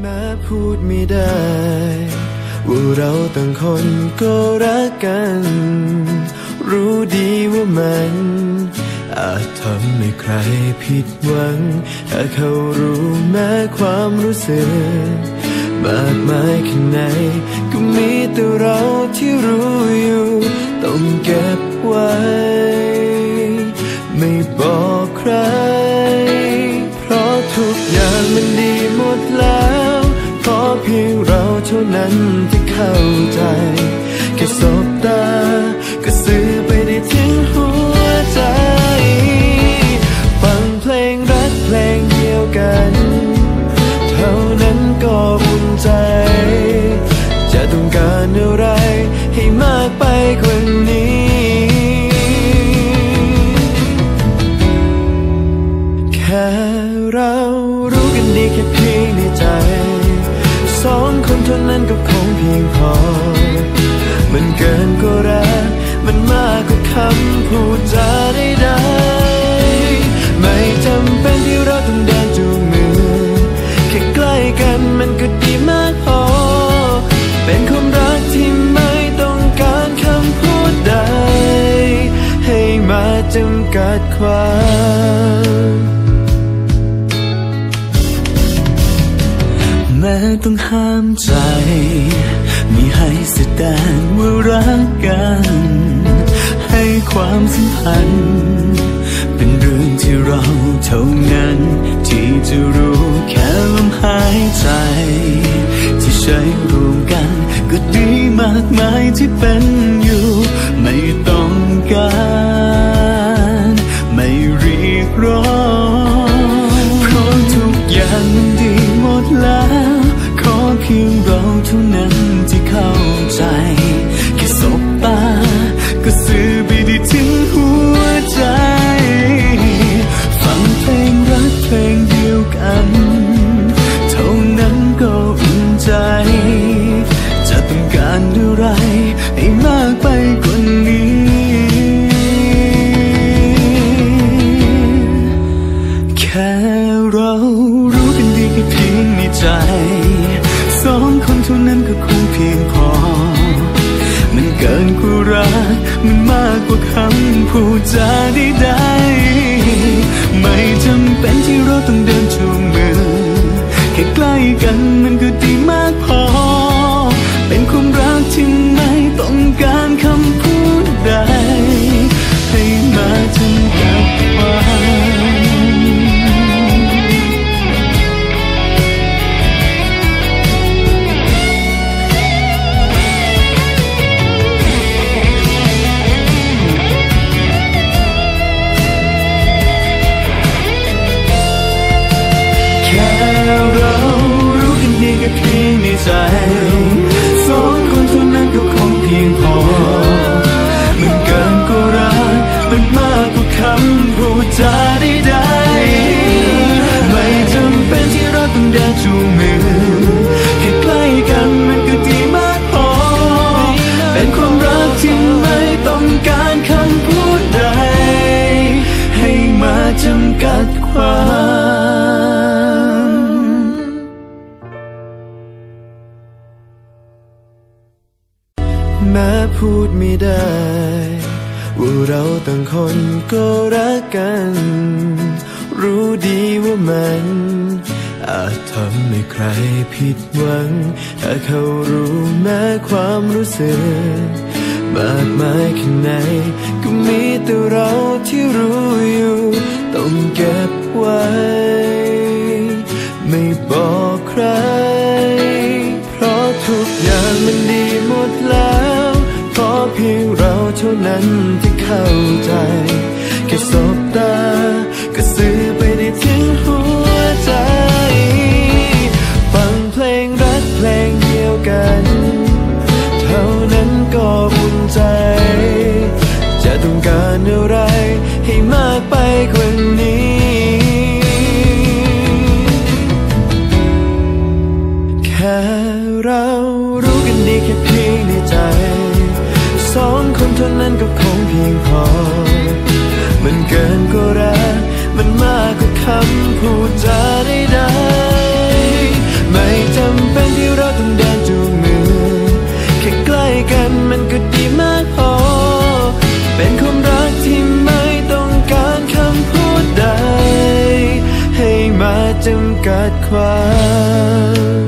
แม้พูดไม่ได้ ว่าเราต่างคนก็รักกัน รู้ดีว่ามัน อาจทำให้ใครผิดหวัง ถ้าเขารู้แม้ความรู้สึกมากมายแค่ไหนก็มีแต่เราที่รู้อยู่ ต้องเก็บไว้ ไม่บอกใคร เพียงเราเท่านั้นที่เข้าใจ แค่สบตา ก็สื่อไปได้ถึงหัวใจ ฟังเพลงรักเพลงเดียวกัน เท่านั้นก็อุ่นใจ จะต้องการอะไรให้มา ความแม้ต้องห้ามใจมีให้แสดงว่ารักกัน ให้ความสัมพันธ์เป็นเรื่องที่เราเท่านั้น ที่จะรู้แค่ลมหายใจ ที่ใช้รวมกันก็ดีมากมายที่เป็นอยู่ ไม่ต้องการ ร้องเพราะทุกอย่างมันดีหมดแล้ว ขอเพียงเราเท่านั้นที่เข้าใจแค่สบตา ก็สื่อไปได้ถึงหัวใจ ฟังเพลงรักเพลงเดียวกัน เท่านั้นก็อุ่นใจ จะต้องการอะไรให้มากไปกว่า พี แม้พูดไม่ได้ ว่าเราต่างคนก็รักกัน รู้ดีว่ามันอาจทำให้ใครผิดหวัง ถ้าเขารู้แม้ความรู้สึก มากมายแค่ไหน ก็มีแต่เราที่รู้อยู่ ต้องเก็บไว้ ไม่บอกใคร เพราะทุกอย่างมันดีหมดแล้ว เพียงเราเท่านั้นที่เข้าใจ แค่สบตา ก็สื่อไปได้ถึงหัวใจ ฟังเพลงรักเพลงเดียวกัน เท่านั้นก็อุ่นใจ จะต้องการอะไรให้มากไปกว่านี้ แค่เรารู้กันดีแค่เพียงในใจ สองคนเท่านั้นก็คงเพียงพอ มันเกินกว่รักมันมากกว่าคำพูดจาใดๆไม่จำเป็นที่เราต้องเดินจูงมือ แค่ใกล้กันมันก็ดีมากพอ เป็นความรักที่ไม่ต้องการคำพูดใด ให้มาจำกัดความ